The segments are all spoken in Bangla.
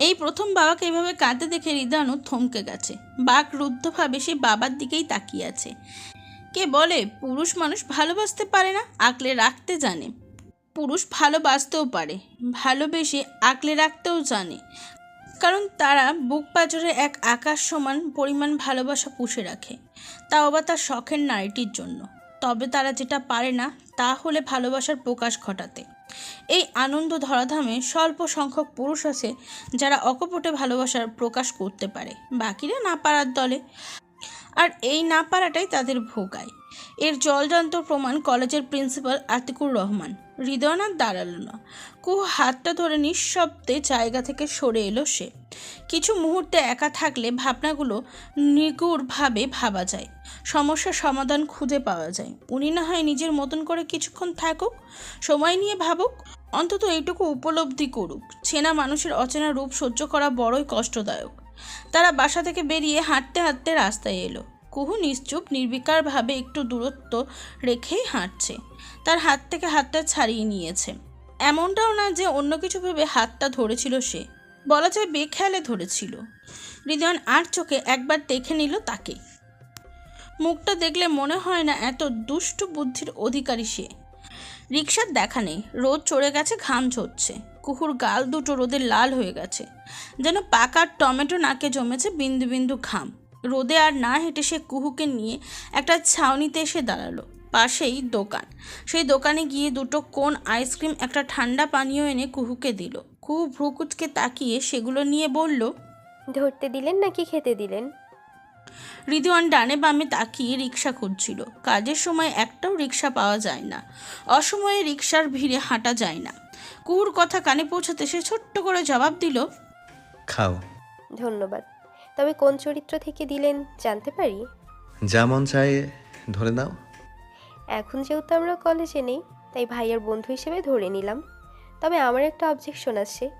এই প্রথম বাবাকে এভাবে কাঁদতে দেখে হৃদয়ানু থমকে গেছে। বাঘ রুদ্ধভাবে সে বাবার দিকেই তাকিয়ে আছে। কে বলে, পুরুষ মানুষ ভালোবাসতে পারে না, আঁকলে রাখতে জানে। পুরুষ ভালোবাসতেও পারে, ভালোবেসে আঁকলে রাখতেও জানে। কারণ তারা বুক পাজরে এক আকাশ সমান পরিমাণ ভালোবাসা পুষে রাখে। তাও আবার তার শখের নারীটির জন্য। তবে তারা যেটা পারে না, তা হলে ভালোবাসার প্রকাশ ঘটাতে। এই আনন্দ ধরাধামে স্বল্প সংখ্যক পুরুষ আছে যারা অকপটে ভালোবাসার প্রকাশ করতে পারে। বাকিরা না পারার দলে। আর এই না পারাটাই তাদের ভোগায়। এর জলজান্ত প্রমাণ কলেজের প্রিন্সিপাল আতিকুর রহমান। হৃদয়নাথ দাঁড়াল না কুহু হাতটা ধরে নিঃশব্দে জায়গা থেকে সরে এলো সে। কিছু মুহূর্তে একা থাকলে ভাবনাগুলো নিগুড়ভাবে ভাবা যায়। সমস্যার সমাধান খুঁজে পাওয়া যায়। উনি না হয় নিজের মতন করে কিছুক্ষণ থাকুক, সময় নিয়ে ভাবুক, অন্তত এইটুকু উপলব্ধি করুক। চেনা মানুষের অচেনা রূপ সহ্য করা বড়ই কষ্টদায়ক। তারা বাসা থেকে বেরিয়ে হাঁটতে হাঁটতে রাস্তায় এলো। কুহু নিশ্চুপ, নির্বিকারভাবে একটু দূরত্ব রেখেই হাঁটছে। তার হাত থেকে হাতটা ছাড়িয়ে নিয়েছে। এমনটাও না যে অন্য কিছু ভেবে হাতটা ধরেছিল সে। বলা যায় বেখেয়ালে ধরেছিল। হৃদয়ন আর চোখে একবার দেখে নিল তাকে। মুখটা দেখলে মনে হয় না এত দুষ্টু বুদ্ধির অধিকারী সে। রিক্সার দেখা নেই। রোদ চড়ে গেছে, ঘাম ঝরছে। কুকুর গাল দুটো রোদে লাল হয়ে গেছে। যেন পাকার টমেটো নাকে জমেছে বিন্দু বিন্দু ঘাম। রোদে আর না হেঁটে সে কুহুকে নিয়ে একটা ছাউনিতে এসে দাঁড়াল পাশেই দোকান। সেই দোকানে গিয়ে দুটো কোন আইসক্রিম একটা ঠান্ডা পানীয় এনে কুহুকে দিল। কুহু ভ্রুকুচকে তাকিয়ে সেগুলো নিয়ে বলল ধরতে দিলেন নাকি খেতে দিলেন? রিদিওয়ান ডানে বামে তাকিয়ে রিক্সা খুঁজছিল। কাজের সময় একটাও রিক্সা পাওয়া যায় না। অসময়ে রিক্সার ভিড়ে হাঁটা যায় না। কুহুর কথা কানে পৌঁছাতে সে ছোট্ট করে জবাব দিল খাও। ধন্যবাদ। তবে কোন চরিত্র থেকে দিলেন জানতে পারি? যেমন চাই ধরে নাও। এখন যেহেতু আমরা কলেজে নেই তাই ভাইয়ার বন্ধু হিসেবে ধরে নিলাম। তবে আমার একটা অবজেকশন আছে।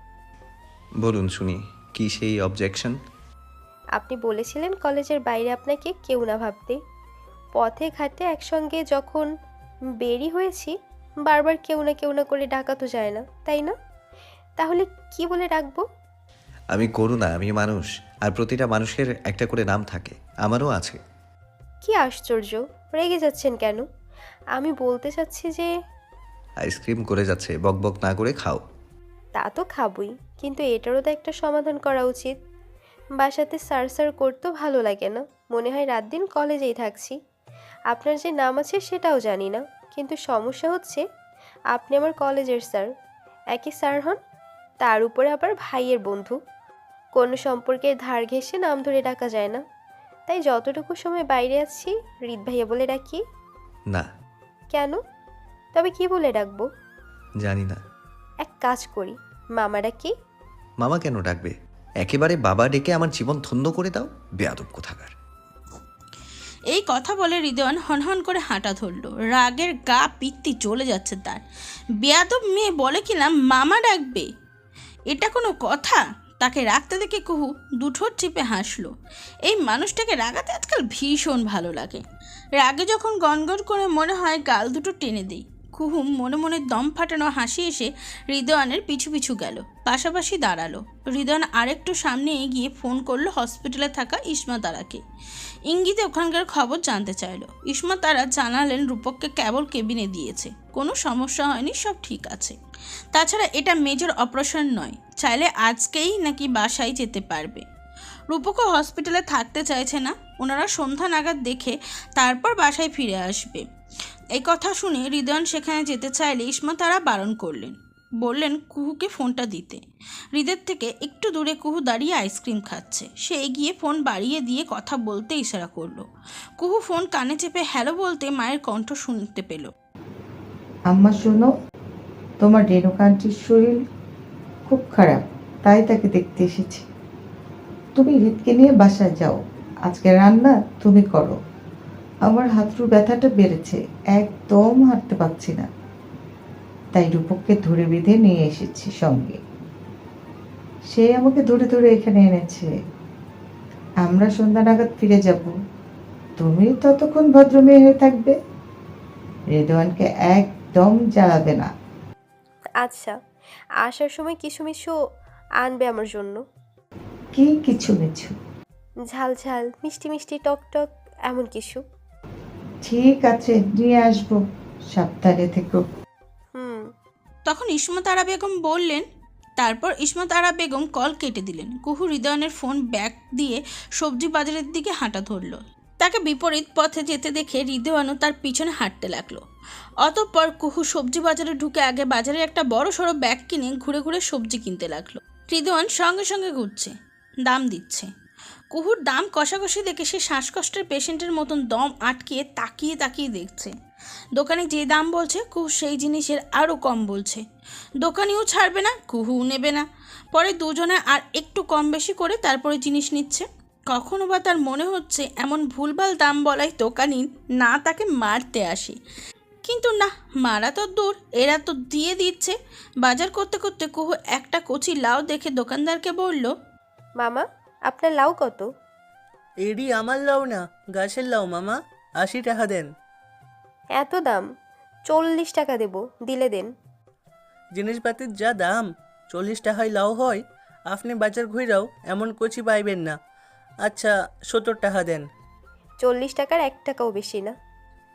বলুন শুনি কি সেই অবজেকশন আপনি বলেছিলেন কলেজের বাইরে আপনাকে কেউ না ভাবতে। পথে ঘাটে একসঙ্গে যখন বেরি হয়েছি বারবার কেউ না কেউ না করে ডাকা তো যায় না তাই না? তাহলে কি বলে ডাকবো? আমি করু না আমি মানুষ আর প্রতিটা মানুষের একটা করে নাম থাকে। আমারও আছে। কি আশ্চর্য রেগে যাচ্ছেন কেন? আমি বলতে চাচ্ছি যে আইসক্রিম করে যাচ্ছে বক বক না করে খাও। তা তো খাবই কিন্তু এটারও তো একটা সমাধান করা উচিত। বাসাতে সার সার করতেও ভালো লাগে না মনে হয় রাত দিন কলেজেই থাকছি। আপনার যে নাম আছে সেটাও জানি না কিন্তু সমস্যা হচ্ছে আপনি আমার কলেজের স্যার। একই স্যার হন? তার উপরে আবার ভাইয়ের বন্ধু। কোনো সম্পর্কের ধার ঘেঁষে নাম ধরে ডাকা যায় না। তাই যতটুকু সময় বাইরে আছি হৃদ ভাইয়া বলে ডাকি। না। কেন? তবে কি বলে ডাকবো? জানি না। এক কাজ করি। মামা ডাকি। মামা কেন ডাকবে? একেবারে বাবা ডেকে আমার জীবন ধন্য করে দাও বেয়াদব কোথাকার। এই কথা বলে হৃদয়ন হনহন করে হাঁটা ধরলো। রাগের গা পিত্তি চলে যাচ্ছে তার। বেয়াদব মেয়ে বলে কিনা মামা ডাকবে? এটা কোনো কথা? তাকে রাখতে দেখে কুহু দুঠোর চিপে হাসলো। এই মানুষটাকে রাগাতে আজকাল ভীষণ ভালো লাগে। রাগে যখন গনগন করে মনে হয় গাল দুটো টেনে দিই, কুহু মনে মনে দম ফাটানো হাসি এসে হৃদয়নের পিছু পিছু গেল, পাশাপাশি দাঁড়াল। হৃদয়ান আরেকটু সামনে এগিয়ে ফোন করল হসপিটালে থাকা ইসমা তারাকে। ইঙ্গিতে ওখানকার খবর জানতে চাইলো। ইসমা তারা জানালেন, রূপককে কেবল কেবিনে দিয়েছে। কোনো সমস্যা হয়নি, সব ঠিক আছে। তাছাড়া এটা মেজর অপারেশন নয়, চাইলে আজকেই নাকি বাসায় যেতে পারবে। রূপকও হসপিটালে থাকতে চাইছে না। ওনারা সন্ধ্যা নাগাদ দেখে তারপর বাসায় ফিরে আসবে। এই কথা শুনে হৃদয়ন সেখানে যেতে চাইলে ইসমা তারা বারণ করলেন। বললেন, কুহুকে ফোনটা দিতে। হৃদের থেকে একটু দূরে কুহু দাঁড়িয়ে আইসক্রিম খাচ্ছে। সে এগিয়ে ফোন বাড়িয়ে দিয়ে কথা বলতে ইশারা করল। কুহু ফোন কানে চেপে হ্যালো বলতে মায়ের কণ্ঠ শুনতে পেল। আম্মা, শোনো, তোমার রেণুকান্তির শরীর খুব খারাপ, তাই তাকে দেখতে এসেছি। তুমি হৃদকে নিয়ে বাসায় যাও, আজকে রান্না তুমি করো। আমার হাঁটুর ব্যথাটা বেড়েছে, একদম হাঁটতে পারছি না। তাই রূপককে ধরে বেঁধে নিয়ে এসেছি সঙ্গে। সে আমাকে ধরে ধরে এখানে এনেছে। আমরা সন্ধ্যা নাগাদ ফিরে যাব। তুমি ততক্ষণ ভদ্রমেয়ে হয়ে থাকবে। রেদওয়ানকে একদম জ্বালাবে না। আচ্ছা আসার সময় কিছু মিছু আনবে আমার জন্য। কি কিছু মিছু? ঝাল ঝাল মিষ্টি মিষ্টি টক টক এমন কিছু। ঠিক আছে নিয়ে আসব। সাবধানে থেকো। তখন ইসমত আরা বেগম বললেন, তারপর ইসমত আরা বেগম কল কেটে দিলেন। কুহু হৃদয়নের ফোন ব্যাক দিয়ে সবজি বাজারের দিকে হাঁটা ধরল। তাকে বিপরীত পথে যেতে দেখে হৃদয়ানু তার পিছনে হাঁটতে লাগল। অতঃপর কুহু সবজি বাজারে ঢুকে আগে বাজারে একটা বড় সড়ো ব্যাগ কিনে ঘুরে ঘুরে সবজি কিনতে লাগল। হৃদয়ান সঙ্গে সঙ্গে ঘুরছে, দাম দিচ্ছে। কুহুর দাম কষাকষি দেখে সে শ্বাসকষ্টের পেশেন্টের মতন দম আটকিয়ে তাকিয়ে তাকিয়ে দেখছে। দোকানে যে দাম বলছে কুহু সেই জিনিসের আরও কম বলছে। দোকানিও ছাড়বে না কুহুও নেবে না। পরে দুজনে আর একটু কম বেশি করে তারপরে জিনিস নিচ্ছে। কখনো বা তার মনে হচ্ছে এমন ভুলভাল দাম বলাই দোকানি না তাকে মারতে আসে। কিন্তু না মারা তো দূর এরা তো দিয়ে দিচ্ছে। বাজার করতে করতে কুহু একটা কচি লাউ দেখে দোকানদারকে বলল মামা আপনার লাউ কত? এডি আমার লাউ না গাছের লাউ মামা আশি টাকা দেন। এত দাম? চল্লিশ টাকা দেব দিলে দেন। জিনিসপাতির যা দাম চল্লিশ টাকায় লাউ হয় আপনি বাজার ঘুরাও এমন কচি পাইবেন না। আচ্ছা সত্তর টাকা দেন। চল্লিশ টাকার এক টাকাও বেশি না।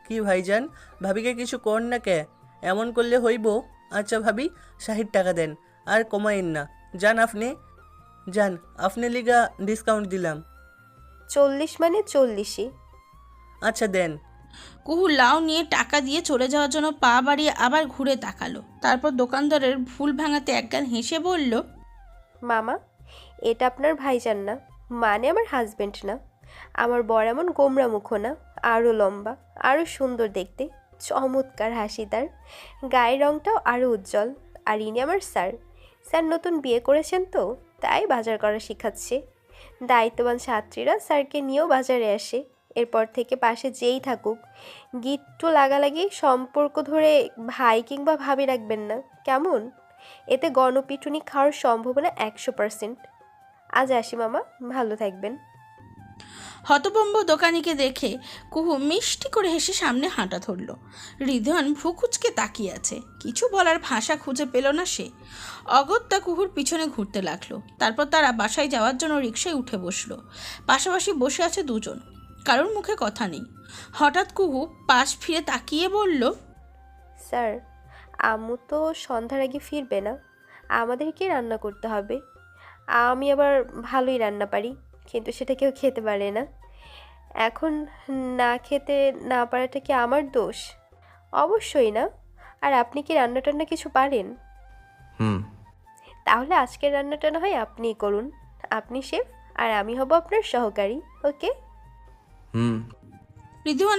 কি ভাইজান ভাবিকে কিছু কর না কে? এমন করলে হইব? আচ্ছা ভাবি ষাট টাকা দেন আর কমাইন না। যান আপনি যান আপনি লিগা ডিসকাউন্ট দিলাম। চল্লিশ মানে চল্লিশই। আচ্ছা দেন। কুহু লাউ নিয়ে টাকা দিয়ে চলে যাওয়ার জন্য পা বাড়িয়ে আবার ঘুরে তাকালো। তারপর দোকানদারের ভুল ভাঙাতে একগাল হেসে বলল, মামা, এটা আপনার ভাইজান না মানে আমার হাজবেন্ড না। আমার বর এমন গোমরা মুখো না আরও লম্বা আরও সুন্দর দেখতে, চমৎকার হাসি তার। গায়ের রঙটাও আরও উজ্জ্বল, আর ইনি আমার স্যার। স্যার নতুন বিয়ে করেছেন তো, তাই বাজার করা শেখাচ্ছে। দায়িত্ববান ছাত্রীরা স্যারকে নিয়েও বাজারে আসে। এরপর থেকে পাশে যেই থাকুক, গিট্টু লাগালাগি সম্পর্ক ধরে ভাই কিংবা ভাবি রাখবেন না। কেমন? এতে গণপিটুনি খাওয়ার সম্ভাবনা একশো পার্সেন্ট আজ আসি মামা, ভালো থাকবেন। হতবম্ব দোকানিকে দেখে কুহু মিষ্টি করে হেসে সামনে হাঁটা ধরল। হৃদয়ন ভ্রুকুচকে তাকিয়ে আছে। কিছু বলার ভাষা খুঁজে পেল না সে। অগত্যা কুহুর পিছনে ঘুরতে লাগল। তারপর তারা বাসায় যাওয়ার জন্য রিক্সায় উঠে বসল। পাশাপাশি বসে আছে দুজন। কারোর মুখে কথা নেই। হঠাৎ কুহু পাশ ফিরে তাকিয়ে বলল স্যার আম্মু তো সন্ধ্যার আগে ফিরবে না। আমাদেরকে রান্না করতে হবে। আমি আবার ভালোই রান্না পারি কিন্তু সেটা কেউ খেতে পারে না। এখন না খেতে না পারাটা কি আমার দোষ? অবশ্যই না। আর আপনি কি রান্না টান্না কিছু পারেন? হুম। তাহলে আজকের রান্নাটা না হয় আপনিই করুন। আপনি শেফ আর আমি হব আপনার সহকারী ওকে? হুম।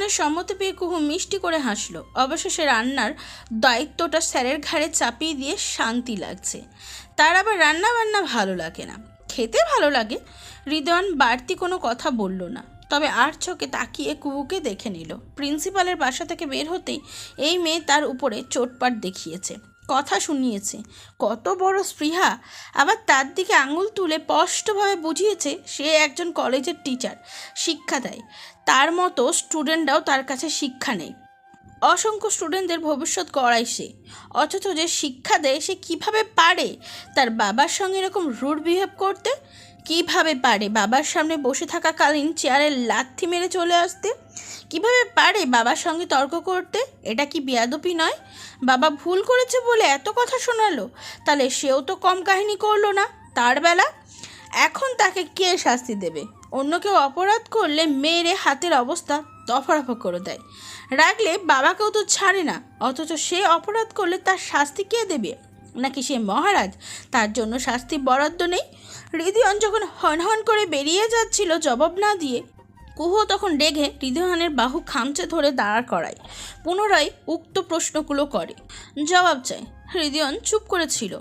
সম্মতি পেয়ে কুহু মিষ্টি করে হাসলো। অবশেষে রান্নার দায়িত্বটা স্যারের ঘাড়ে চাপিয়ে দিয়ে শান্তি লাগছে। তার আবার রান্না বান্না ভালো লাগে না। খেতে ভালো লাগে। হৃদয়ান বাড়তি কোনো কথা বলল না। তবে আর চোখে তাকিয়ে কুহুকে দেখে নিল। প্রিন্সিপালের বাসা থেকে বের হতেই এই মেয়ে তার উপরে চোটপাট দেখিয়েছে। কথা শুনিয়েছে। কত বড় স্পৃহা। আবার তার দিকে আঙুল তুলে স্পষ্টভাবে বুঝিয়েছে, সে একজন কলেজের টিচার শিক্ষা দেয়। তার মতো স্টুডেন্টরাও তার কাছে শিক্ষা নেই অসংখ্য স্টুডেন্টদের ভবিষ্যৎ গড়ায় সে। অথচ যে শিক্ষা দেয়, সে কীভাবে পারে? তার বাবার সঙ্গে এরকম রুড বিহেভ করতে? কীভাবে পারে বাবার সামনে বসে থাকাকালীন চেয়ারে লাথি মেরে চলে আসতে? কীভাবে পারে বাবার সঙ্গে তর্ক করতে? এটা কি বেয়াদপি নয়? বাবা ভুল করেছে বলে এত কথা শোনালো, তাহলে সেও তো কম কাহিনী করল না, তার বেলা? এখন তাকে কে শাস্তি দেবে? অন্য কেউ অপরাধ করলে মেয়েরে হাতের অবস্থা দফারফা করে দেয়। রাখলে বাবাকেও তো ছাড়ে না, অথচ সে অপরাধ করলে তার শাস্তি কে দেবে? নাকি সে মহারাজ? তার জন্য শাস্তি বরাদ্দ নেই। হৃদয়ন যখন হন হন করে বেরিয়ে যাচ্ছিল জবাব না দিয়ে, কুহু তখন রেগে হৃদয়নের বাহু খামচে ধরে দাঁড় করায়। পুনরায় উক্ত প্রশ্নগুলো করে। জবাব চায়, হৃদয়ন চুপ করেছিল।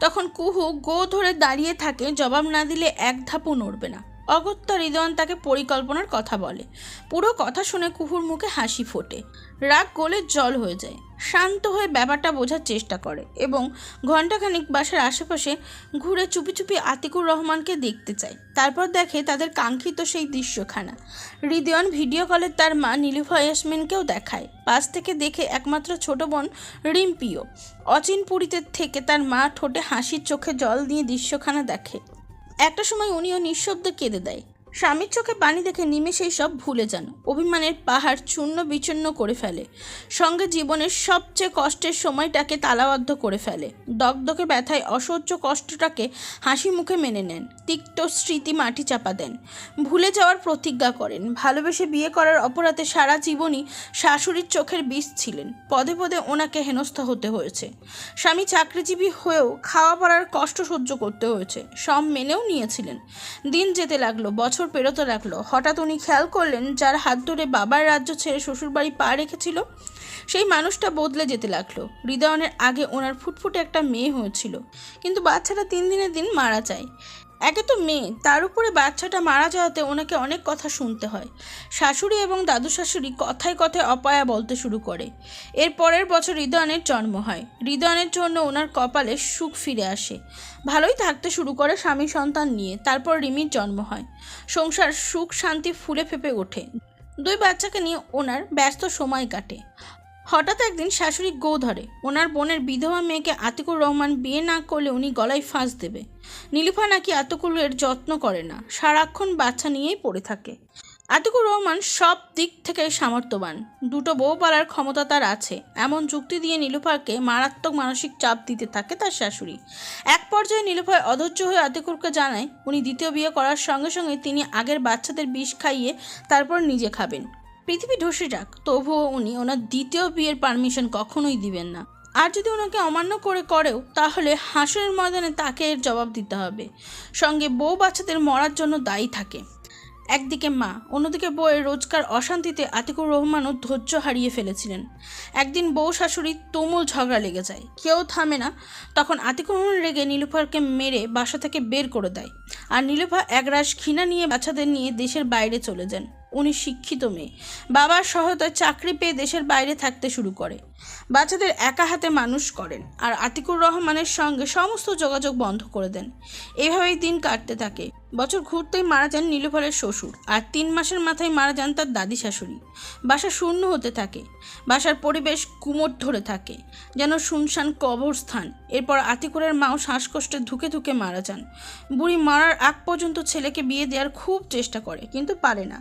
তখন কুহু গো ধরে দাঁড়িয়ে থাকে, জবাব না দিলে এক ধাপও নড়বে না। অগত্যা হৃদয়ন তাকে পরিকল্পনার কথা বলে। পুরো কথা শুনে কুহুর মুখে হাসি ফোটে। রাগ গোলে জল হয়ে যায়। শান্ত হয়ে ব্যাপারটা বোঝার চেষ্টা করে এবং ঘণ্টাখানিক বাসার আশেপাশে ঘুরে চুপি চুপি আতিকুর রহমানকে দেখতে চায়। তারপর দেখে তাদের কাঙ্ক্ষিত সেই দৃশ্যখানা। হৃদয়ন ভিডিও কলে তার মা নীলুফা ইয়াসমিনকেও দেখায়। পাশ থেকে দেখে একমাত্র ছোট বোন রিম্পিও। অচিন পুরীতে থেকে তার মা ঠোঁটে হাসির চোখে জল দিয়ে দৃশ্যখানা দেখে। একটা সময় উনিও নিঃশব্দে কেঁদে দেয়। স্বামীর চোখে পানি দেখে নিমেষেই সব ভুলে যান। অভিমানের পাহাড় চূর্ণ বিচূর্ণ করে ফেলে। সঙ্গে জীবনের সবচেয়ে কষ্টের সময়টাকে তালাবদ্ধ করে ফেলে। দগদগে ব্যথায় অসহ্য কষ্টটাকে হাসি মুখে মেনে নেন। তিক্ত স্মৃতি মাটি চাপা দেন। ভুলে যাওয়ার প্রতিজ্ঞা করেন। ভালোবেসে বিয়ে করার অপরাধে সারা জীবনই শাশুড়ির চোখের বিষ ছিলেন। পদে পদে ওনাকে হেনস্থা হতে হয়েছে। স্বামী চাকরিজীবী হয়েও খাওয়া পড়ার কষ্ট সহ্য করতে হয়েছে। সব মেনেও নিয়েছিলেন। দিন যেতে লাগল, বছর পেরোতে লাগল। হঠাৎ উনি খেয়াল করলেন, যার হাত ধরে বাবার রাজ্য ছেড়ে শ্বশুরবাড়ি পা রেখেছিল, সেই মানুষটা বদলে যেতে লাগল। হৃদয়নের আগে ওনার ফুটফুটে একটা মেয়ে হয়েছিল। কিন্তু বাচ্চাটা তিন দিনের দিন মারা যায়। একে তো মেয়ে, তার উপরে বাচ্চাটা মারা যাওয়াতে ওনাকে অনেক কথা শুনতে হয়। শাশুড়ি এবং দাদু শাশুড়ি কথায় কথায় অপায়া বলতে শুরু করে। এর পরের বছর হৃদয়নের জন্ম হয়। হৃদয়নের জন্য ওনার কপালে সুখ ফিরে আসে। ভালোই থাকতে শুরু করে স্বামী সন্তান নিয়ে, তারপর রিমির জন্ম হয়। সংসার সুখ শান্তি ফুলে ফেপে ওঠে। দুই বাচ্চাকে নিয়ে ওনার ব্যস্ত সময় কাটে। হঠাৎ একদিন শাশুড়ি গো ধরে। ওনার বোনের বিধবা মেয়েকে আতিকুর রহমান বিয়ে না করলে উনি গলায় ফাঁস দেবে। নীলিফা নাকি আতিকুরের যত্ন করে না। সারাক্ষণ বাচ্চা নিয়েই পড়ে থাকে। আতিকুর রহমান সব দিক থেকে সামর্থ্যবান। দুটো বউ পালার ক্ষমতা তার আছে। এমন যুক্তি দিয়ে নীলুফারকে মারাত্মক মানসিক চাপ দিতে থাকে তার শাশুড়ি। এক পর্যায়ে নীলুফার অধৈর্য হয়ে আতিকুরকে জানায়, উনি দ্বিতীয় বিয়ে করার সঙ্গে সঙ্গে তিনি আগের বাচ্চাদের বিষ খাইয়ে তারপর নিজে খাবেন। পৃথিবী ধসে যাক, তবুও উনি ওনার দ্বিতীয় বিয়ের পারমিশন কখনোই দিবেন না। আর যদি ওনাকে অমান্য করে করেও, তাহলে হাসরের ময়দানে তাকে এর জবাব দিতে হবে। সঙ্গে বউ বাচ্চাদের মরার জন্য দায়ী থাকে। একদিকে মা, অন্যদিকে বউয়ের রোজকার অশান্তিতে আতিকুর রহমানও ধৈর্য হারিয়ে ফেলেছিলেন। একদিন বউ শাশুড়ি তুমুল ঝগড়া লেগে যায়। কেউ থামে না। তখন আতিকুর রহমান রেগে নীলুফারকে মেরে বাসা থেকে বের করে দেয়। আর নীলুফা একরাশ ঘৃণা নিয়ে বাচ্চাদের নিয়ে দেশের বাইরে চলে যান। উনি শিক্ষিত মেয়ে। বাবার সহায়তায় চাকরি পেয়ে দেশের বাইরে থাকতে শুরু করে। বাচ্চাদের একা হাতে মানুষ করেন আর আতিকুর রহমানের সঙ্গে সমস্ত যোগাযোগ বন্ধ করে দেন। এভাবেই দিন কাটতে থাকে। বছর ঘুরতেই মারা যান নীলুফারের শ্বশুর আর তিন মাসের মাথায় মারা যান তার দাদি শাশুড়ি। বাসা শূন্য হতে থাকে। বাসার পরিবেশ কুমোট ধরে থাকে। যেন শুনশান কবরস্থান এরপর আতিকুরের মাও শ্বাসকষ্টে ধুকে ধুকে মারা যান। বুড়ি মারার আগ পর্যন্ত ছেলেকে বিয়ে দেওয়ার খুব চেষ্টা করে, কিন্তু পারে না।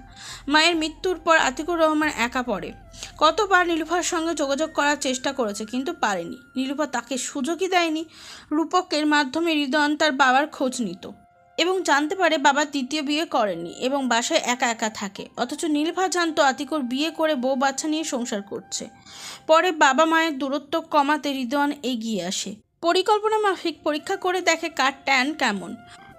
মায়ের মৃত্যুর পর আতিকুর রহমান একা পড়ে। কতবার নীলুফার সঙ্গে যোগাযোগ করার চেষ্টা করেছে, কিন্তু পারেনি। নীলুফা তাকে সুযোগই দেয়নি। রূপকের মাধ্যমে হৃদয়ন তার বাবার খোঁজ নিত। এবং জানতে পারে বাবা তৃতীয় বিয়ে করেননি এবং বাসায় একা একা থাকে। অথচ নীলভা জানতো আতিকুর বিয়ে করে বউ বাচ্চা নিয়ে সংসার করছে। পরে বাবা মায়ের দূরত্ব কমাতে হৃদয়ন এগিয়ে আসে। পরিকল্পনা মাফিক পরীক্ষা করে দেখে কার ট্যান কেমন।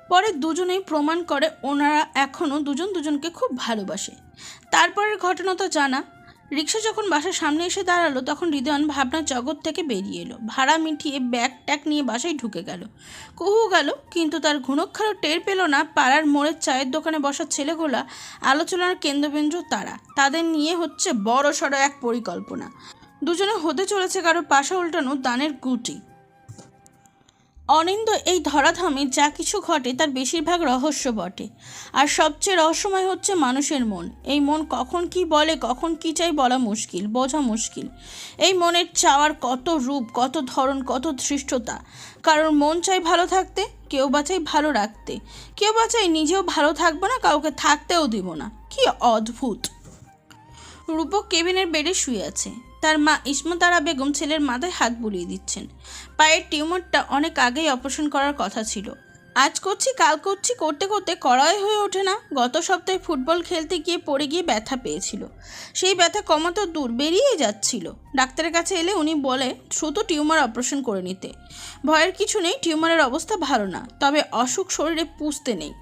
পরে দুজনেই প্রমাণ করে ওনারা এখনও দুজন দুজনকে খুব ভালোবাসে। তারপরের ঘটনা তো জানা। রিক্সা যখন বাসার সামনে এসে দাঁড়াল, তখন হৃদয়ন ভাবনার জগৎ থেকে বেরিয়ে এলো। ভাড়া মিটিয়ে ব্যাগ ট্যাগ নিয়ে বাসায় ঢুকে গেল। কুহু গেল, কিন্তু তার ঘুণক্ষারও টের পেল না পাড়ার মোড়ের চায়ের দোকানে বসা ছেলেগুলা, আলোচনার কেন্দ্রবিন্দু তারা। তাদের নিয়ে হচ্ছে বড় সড়ো এক পরিকল্পনা। দুজনে হতে চলেছে কারও পাশা উল্টানো দানের গুটি। অনিন্দ এই ধরাধামে যা কিছু ঘটে তার বেশিরভাগ রহস্য বটে। আর সবচেয়ে রহস্যময় হচ্ছে মানুষের মন। এই মন কখন কি বলে, কখন কি চাই বলা মুশকিল, বোঝা মুশকিল। এই মনের চাওয়ার কত রূপ, কত ধরন, কত ধৃষ্টতা। কারণ মন চাই ভালো থাকতে, কেউ বা চাই ভালো রাখতে। কেউ বা চাই নিজেও ভালো থাকব না, কাউকে থাকতেও দিব না। কি অদ্ভুত! রূপক কেবিনের বেডে শুয়ে আছে। তার মা ইসমতারা বেগম ছেলের মাথায় হাত বুলিয়ে দিচ্ছেন। পায়ের টিউমারটা অনেক আগেই অপারেশন করার কথা ছিল। আজ করছি, কাল করছি, করতে করতে কড়াই হয়ে ওঠে না। গত সপ্তাহে ফুটবল খেলতে গিয়ে পড়ে গিয়ে ব্যথা পেয়েছিল। সেই ব্যথা কমাতে দূর বেরিয়ে যাচ্ছিল। ডাক্তারের কাছে এলে উনি বলে, দ্রুত টিউমার অপারেশন করে নিতে। ভয়ের কিছু নেই, টিউমারের অবস্থা ভালো না। তবে অসুখ শরীরে পুষতে নেই।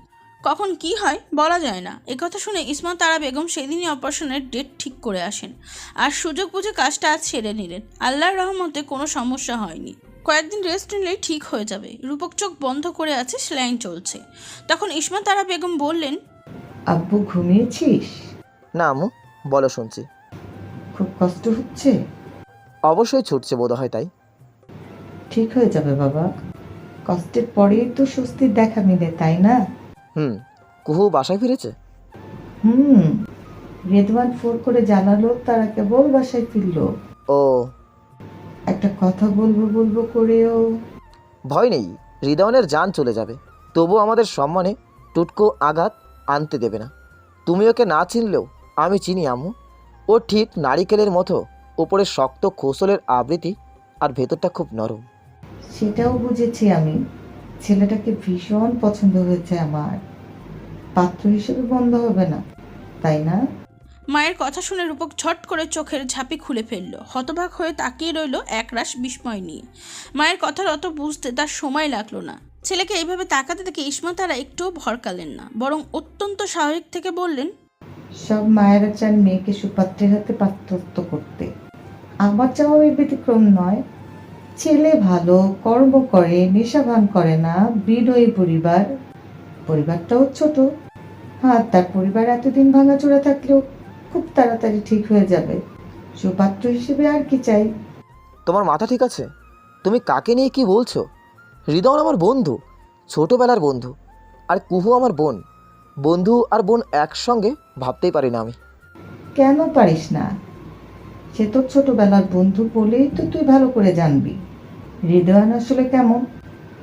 কখন কি হয় বলা যায় না। একথা শুনে ইসমা তারা বেগম সেদিনই অপারেশনের ডেট ঠিক করে আসেন আর সুযোগ বুঝে কাজটা আজ ছেড়ে নিলেন। আল্লাহর রহমতে কোনো সমস্যা হয়নি। কয়েকদিন রেস্ট নিলেই ঠিক হয়ে যাবে। রূপক চোখ বন্ধ করে আছে স্ল্যাং চলছে। তখন ইসমা তারা বেগম বললেন আব্বু ঘুমিয়েছিস? না আম্মু বলো শুনছি। খুব কষ্ট হচ্ছে? অবশ্যই ছুটছে বোধ হয় তাই। ঠিক হয়ে যাবে বাবা। কষ্টের পরেই তো স্বস্তির দেখা মিলে তাই না? হুম কুহু বাসায় ফিরেছে? হুম রেদওয়ান ফোন করে জানালো তারা কেবল বাসায় ফিরলো। ও। একটা কথা বলব বলব করেও। ভয় নেই হৃদয়নের যান চলে যাবে। তবু আমাদের সম্মানে টুটকো আঘাত আনতে দেবে না। তুমি ওকে না চিনলেও আমি চিনি আমু ও ঠিক নারিকেলের মতো ওপরে শক্ত খোসলের আবৃত্তি আর ভেতরটা খুব নরম। সেটাও বুঝেছি আমি। ছেলেটাকে ভীষণ পছন্দ হয়েছে আমার। পাত্র হিসেবে বন্ধ হবে না তাই না? মায়ের কথা শুনে রূপক ঝট করে চোখের ঝাঁপি খুলে ফেলল। হতবাক হয়ে তাকিয়ে রইল একরাশ বিস্ময় নিয়ে। মায়ের কথার অত বুঝতে তার সময় লাগল না। ছেলেকে এইভাবে তাকাতে দেখে ইসমা তারা একটুও ভরকালেন না বরং অত্যন্ত স্বাভাবিক থেকে বললেন সব মায়েরা চান মেয়েকে সুপাত্রের হাতে পাত্রত্ব করতে। আমার চাওয়া এই ব্যতিক্রম নয়। ছেলে ভালো কর্ম করে নেশাভান করে না বিনয়ী পরিবার। পরিবারটাও ছোট। হ্যাঁ তার পরিবার এতদিন ভাঙাচোরা থাকলেও খুব তাড়াতাড়ি ঠিক হয়ে যাবে। সুপাত্র হিসেবে আর কি চাই? তোমার মাথা ঠিক আছে? তুমি কাকে নিয়ে কি বলছো? হৃদয় আমার বন্ধু ছোটবেলার বন্ধু আর কুহু আমার বোন। বন্ধু আর বোন একসঙ্গে ভাবতেই পারি না আমি। কেন পারিস না? সে তোর ছোটবেলার বন্ধু বলেই তো তুই ভালো করে জানবি। হৃদয়ান আসলে কেমন?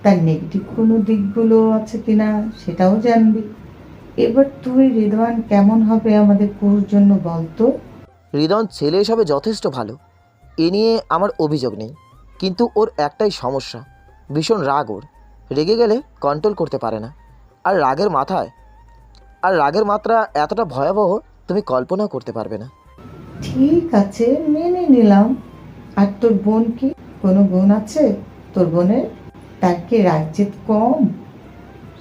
তার নেগেটিভ কোনো দিকগুলো আছে কিনা সেটাও জানবি। এবার তুই হৃদয়ান কেমন হবে আমাদের কুহুর জন্য বলতো হৃদয় ছেলে হিসাবে যথেষ্ট ভালো। এ নিয়ে আমার অভিযোগ নেই। কিন্তু ওর একটাই সমস্যা, ভীষণ রাগ ওর। রেগে গেলে কন্ট্রোল করতে পারে না। আর রাগের মাথায়, আর রাগের মাত্রা এতটা ভয়াবহ তুমি কল্পনা করতে পারবে না। ঠিক আছে, মেনে নিলাম। আর তোর বোন কি? কোনো গুণ আছে? তোর বোনের? তার কি রাজ্যের কম?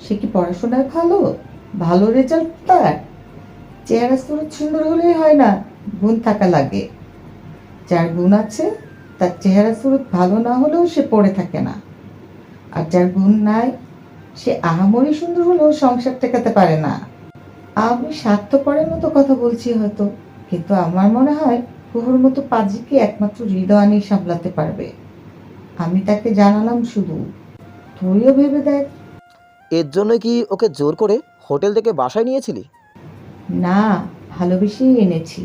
সে কি পড়াশোনায় ভালো? ভালো রেজাল্ট তার? চেহারা সুরত সুন্দর হলেই হয় না, গুণ থাকা লাগে। যার গুণ আছে, তার চেহারা সুরত ভালো না হলেও সে পড়ে থাকে না। আর যার গুণ নাই, সে আহামরি সুন্দর হলেও সংসার টেকাতে পারে না। আমি স্বার্থপরের মতো কথা বলছি হয়তো। কিন্তু আমার মনে হয় কুহুর মতো পাজিকে একমাত্র হৃদয়ানি সামলাতে পারবে। আমি তাকে জানালাম শুধু তুইও ভেবে দেখ। এর জন্য কি ওকে জোর করে হোটেল থেকে বাসায় নিয়েছিলি? না ভালোবেসেই এনেছি।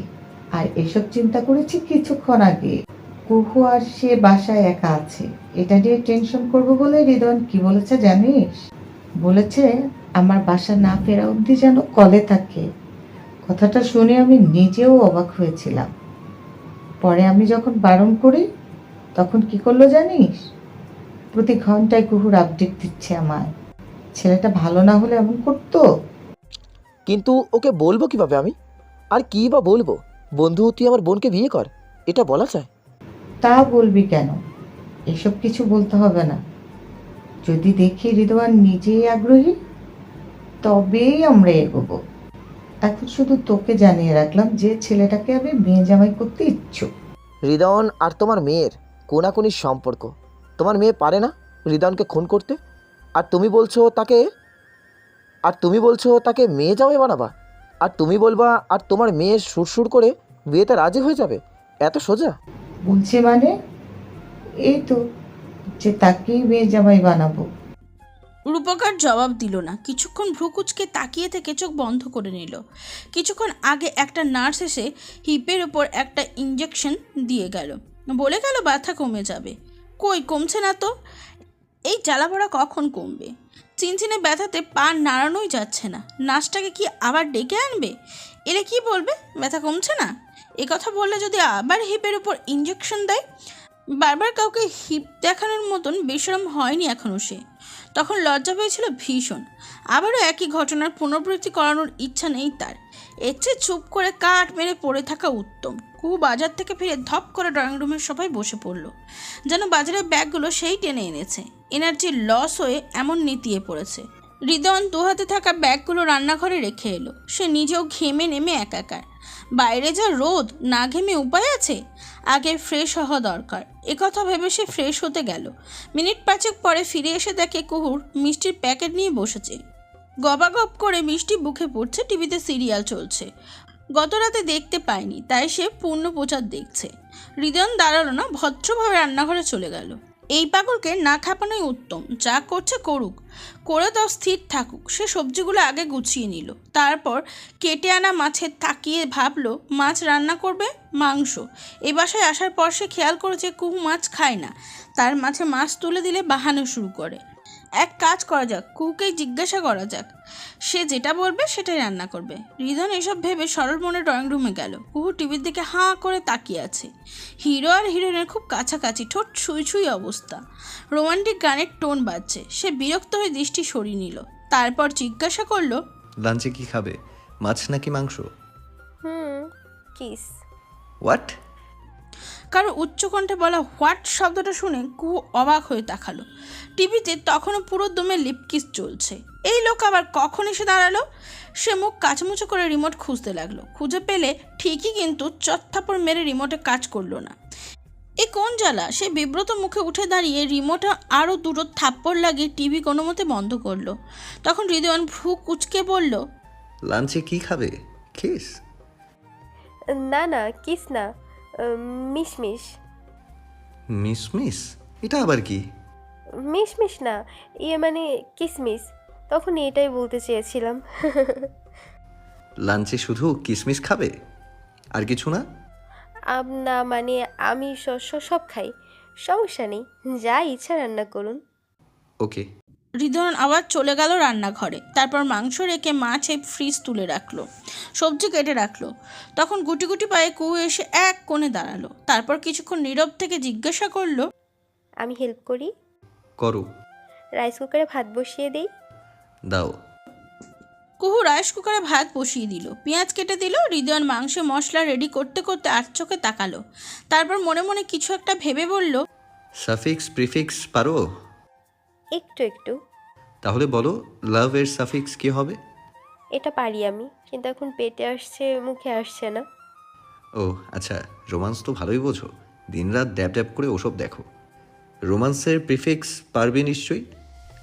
আর এসব চিন্তা করেছি কিছুক্ষণ আগে। কুহু আর সে বাসায় একা আছে। এটা নিয়ে টেনশন করব বলে হৃদয়ন কি বলেছে জানিস? বলেছে আমার বাসা না ফেরা অবধি যেন কলে থাকে। কথাটা শুনে আমি নিজেও অবাক হয়েছিলাম। পরে আমি যখন বারণ করি তখন কি করল জানিস? প্রতি ঘন্টায় কুহুর আপডেট দিচ্ছে আমায়। ছেলেটা ভালো না হলে এমন করতো? কিন্তু ওকে বলব কীভাবে আমি? আর কী বা বলব? বন্ধু তুই আমার বোনকে বিয়ে কর এটা বলা যায়। তা বলবি কেন? এসব কিছু বলতে হবে না। যদি দেখি হৃদয়ান নিজেই আগ্রহী তবেই আমরা এগোবো। এখন শুধু তোকে জানিয়ে রাখলাম যে ছেলেটাকে আমি মেয়ে জামাই করতে ইচ্ছুক। হৃদয়ন আর তোমার মেয়ের কোনাকুনির সম্পর্ক। তোমার মেয়ে পারে না হৃদয়নকে খুন করতে? আর তুমি বলছো তাকে আর তুমি বলছো তাকে মেয়ে জামাই বানাবা? আর তুমি বলবা আর তোমার মেয়ে সুরসুর করে বিয়েতে রাজি হয়ে যাবে? এত সোজা? বলছে মানে এই তো যে তাকেই মেয়ে জামাই বানাবো। রূপকার জবাব দিল না। কিছুক্ষণ ভ্রুকুচকে তাকিয়ে থেকে চোখ বন্ধ করে নিল। কিছুক্ষণ আগে একটা নার্স এসে হিপের ওপর একটা ইঞ্জেকশন দিয়ে গেল। বলে গেল ব্যথা কমে যাবে। কই, কমছে না তো? এই জ্বালাপোড়া কখন কমবে? চিনচিনে ব্যথাতে পা নাড়ানোই যাচ্ছে না। নার্সটাকে কি আবার ডেকে আনবে? এরা কি বলবে? ব্যথা কমছে না? এ কথা বললে যদি আবার হিপের উপর ইঞ্জেকশন দেয়? বারবার কাউকে হিপ দেখানোর মতন বেশরম হয়নি এখনও সে। তখন লজ্জা পেয়েছিল ভীষণ। আবারও একই ঘটনার পুনরাবৃত্তি করানোর ইচ্ছা নেই তার। এর চেয়ে চুপ করে কাঠ মেরে পড়ে থাকা উত্তম। কুহু বাজার থেকে ফিরে ধপ করে ড্রয়িং রুমের সবাই বসে পড়ল। যেন বাজারের ব্যাগগুলো সেই টেনে এনেছে। এনার্জি লস হয়ে এমন নেতিয়ে পড়েছে। হৃদয়ন দু হাতে থাকা ব্যাগগুলো রান্নাঘরে রেখে এলো। সে নিজেও ঘেমে নেমে একাকার। বাইরে যা রোদ, না ঘেমে উপায় আছে? আগে ফ্রেশ হওয়া দরকার। একথা ভেবে সে ফ্রেশ হতে গেল। মিনিট পাঁচেক পরে ফিরে এসে দেখে কুহুর মিষ্টির প্যাকেট নিয়ে বসেছে। গবাগপ করে মিষ্টি বুকে পড়ছে, টিভিতে সিরিয়াল চলছে। গত রাতে দেখতে পায়নি, তাই সে পূর্ণ প্রচার দেখছে। হৃদয়ন দাঁড়াল না, ভদ্রভাবে রান্নাঘরে চলে গেল। এই পাগলকে না খাপানোই উত্তম, যা করছে করুক। করে তাও স্থির থাকুক। সে সবজিগুলো আগে গুছিয়ে নিল। তারপর কেটে আনা মাছের তাকিয়ে ভাবলো, মাছ রান্না করবে? মাংস। এ বাসায় আসার পর সে খেয়াল করেছে কুহু মাছ খায় না। তার মাঝে মাছ তুলে দিলে বাহানো শুরু করে। এক কাজ করা যাক কুহুকে জিজ্ঞাসা করা যাক। সে যেটা বলবে সেটাই রান্না করবে। রিধন এসব ভেবে সরল মনে ড্রয়িং রুমে গেল। কুহু টিভির দিকে হাঁ করে তাকিয়ে আছে। হিরো আর হিরোইনের খুব কাছাকাছি ঠোঁট ছুঁই ছুঁই অবস্থা। রোমান্টিক গানের টোন বাজছে। সে বিরক্ত হয়ে দৃষ্টি সরিয়ে নিল। তারপর জিজ্ঞাসা করল লাঞ্চে কি খাবে? মাছ নাকি মাংস? হুম কিস। হোয়াট কারও উচ্চকণ্ঠে বলা হোয়াট শব্দটা শুনে কুহু অবাক হয়ে তাকালো। টিভিতে তখনও পুরো দমে লিপকিস চলছে। এই লোক আবার কখন এসে দাঁড়াল? সে মুখ কাচমুচো করে রিমোট খুঁজতে লাগল। খুঁজে পেলে ঠিকই কিন্তু চত্থাপড় মেরে রিমোটে কাজ করল না। এ কোন জ্বালা? সে বিব্রত মুখে উঠে দাঁড়িয়ে রিমোটে আরও দুটো থাপ্পড় লাগিয়ে টিভি কোনো মতে বন্ধ করল। তখন হৃদয়ন ভ্রু কুচকে বলল লাঞ্চে কি খাবে? খিস। না না কিস না। মিশমিশ। মিস মিস এটা আবার কি? মিশমিশ না ইয়ে মানে কিসমিস। তখন এটাই বলতে চেয়েছিলাম। লাঞ্চে শুধু কিসমিস খাবে? আর কিছু না? আম- না মানে আমি সব খাই। সমস্যা নেই যা ইচ্ছা রান্না করুন। ওকে। হৃদয়ন আবার চলে গেল রান্নাঘরে। তারপর মাংস রেখে মাছে ফ্রিজ তুলে রাখল। সবজি কেটে রাখল। তখন গুটি গুটি পায়ে কুয়ো এসে এক কোণে দাঁড়াল। তারপর কিছুক্ষণ নীরব থেকে জিজ্ঞাসা করল আমি হেল্প করি? করো। রাইস কুকারে ভাত বসিয়ে দিই। দাও। কুহু রাইস কুকারে ভাত বসিয়ে দিল। পেঁয়াজ কেটে দিল হৃদয়ন মাংসে মশলা রেডি করতে করতে আর চোখে তাকালো। তারপর মনে মনে কিছু একটা ভেবে বলল সাফিক্স প্রিফিক্স পারো? একটু একটু। তাহলে বলো লাভ এর সাফিক্স কি হবে? এটা পারি আমি কিন্তু এখন পেটে আসছে মুখে আসছে না। ও আচ্ছা রোমান্স তো ভালোই বোঝো। দিনরাত ড্যাব ড্যাব করে ওসব দেখো। রোমান্সের প্রিফিক্স পারবে নিশ্চয়ই?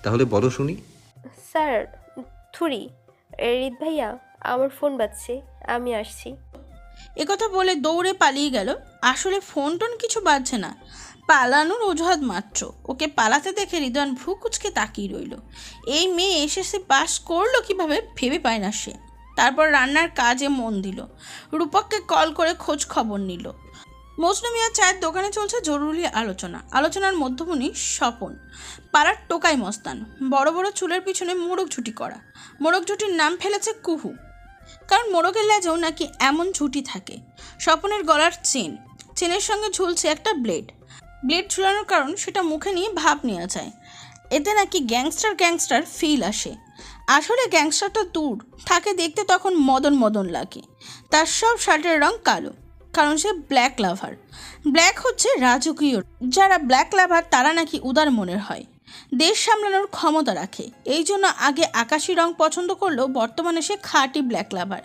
তাহলে বলো শুনি। স্যার থুরি। রিত ভাইয়া আমার ফোন বাজছে আমি আসছি। একথা বলে দৌড়ে পালিয়ে গেল। আসলে ফোন টোন কিছু বাজছে না। পালানোর অজুহাত মাত্র। ওকে পালাতে দেখে হৃদয়ন ভ্রু কুচকে তাকিয়ে রইল। এই মেয়ে এসে সে পাস করল কীভাবে ভেবে পায় না সে। তারপর রান্নার কাজে মন দিল। রূপককে কল করে খোঁজ খবর নিল। মজনু মিয়া চায়ের দোকানে চলছে জরুরি আলোচনা। আলোচনার মধ্যমণি স্বপন। পাড়ার টোকাই মস্তান। বড় বড় চুলের পিছনে মোরগ ঝুটি করা। মোরগ ঝুটির নাম ফেলেছে কুহু। কারণ মোরগের লেজেও নাকি এমন ঝুঁটি থাকে। স্বপনের গলার চেন। চেনের সঙ্গে ঝুলছে একটা ব্লেড। ব্লেড ঝুলানোর কারণ সেটা মুখে নিয়ে ভাব নেওয়া যায়। এতে নাকি গ্যাংস্টার গ্যাংস্টার ফিল আসে। আসলে গ্যাংস্টারটা দূর। তাকে দেখতে তখন মদন মদন লাগে। তার সব শার্টের রং কালো। কারণ সে ব্ল্যাক লাভার। ব্ল্যাক হচ্ছে রাজকীয়। যারা ব্ল্যাক লাভার, তারা নাকি উদার মনের হয়। দেশ সামলানোর ক্ষমতা রাখে। এই জন্য আগে আকাশি রং পছন্দ করলেও বর্তমানে সে খাটি ব্ল্যাক লাভার।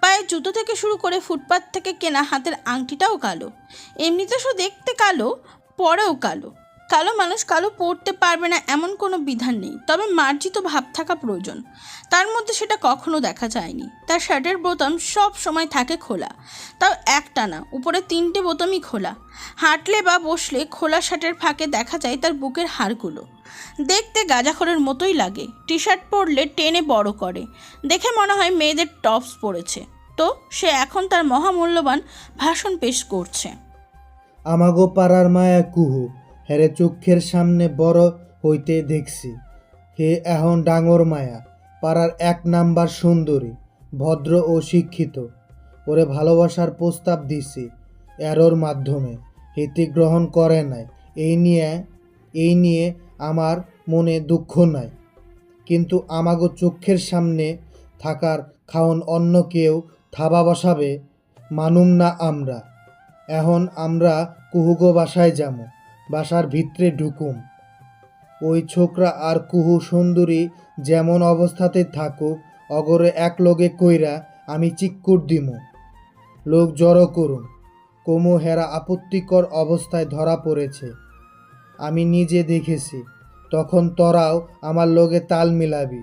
পায়ে জুতো থেকে শুরু করে ফুটপাত থেকে কেনা হাতের আংটিটাও কালো। এমনিতে সে দেখতে কালো, পরেও কালো। কালো মানুষ কালো পড়তে পারবে না এমন কোনো বিধান নেই, তবে মার্জিত ভাব থাকা প্রয়োজন। তার মধ্যে সেটা কখনো দেখা যায়নি। তার শার্টের বোতাম সব সময় থাকে খোলা। তাও একটা না, উপরে তিনটে বোতামই খোলা। হাঁটলে বা বসলে খোলা শার্টের ফাঁকে দেখা যায় তার বুকের হাড়গুলো। দেখতে গাঁজাখরের মতোই লাগে। টি শার্ট পরলে টেনে বড় করে। দেখে মনে হয় মেয়েদের টপস পরেছে। তো সে এখন তার মহামূল্যবান ভাষণ পেশ করছে। আমাগো পাড়ার মায়া কুহু। হেরে চক্ষের সামনে বড় হইতে দেখছি। হে এখন ডাঙর মায়া, পাড়ার এক নাম্বার সুন্দরী, ভদ্র ও শিক্ষিত। ওরে ভালোবাসার প্রস্তাব দিছি এরোর মাধ্যমে, হেতি গ্রহণ করে নাই। এই নিয়ে এই নিয়ে আমার মনে দুঃখ নাই। কিন্তু আমাগো চক্ষের সামনে থাকার খাওন অন্য কেউ থাবা বসাবে, মানুম না আমরা। এখন আমরা কুহুগো বাসায় যামু। বাসার ভিতরে ঢুকুম। ওই ছোকরা আর কুহু সুন্দরী যেমন অবস্থাতে থাকুক, অগরে এক লগে কইরা আমি চিক্কুর দিমু। লোক জড়ো করুন। কোমো হেরা আপত্তিকর অবস্থায় ধরা পড়েছে। আমি নিজে দেখেছি। তখন তোরাও আমার লগে তাল মিলাবি।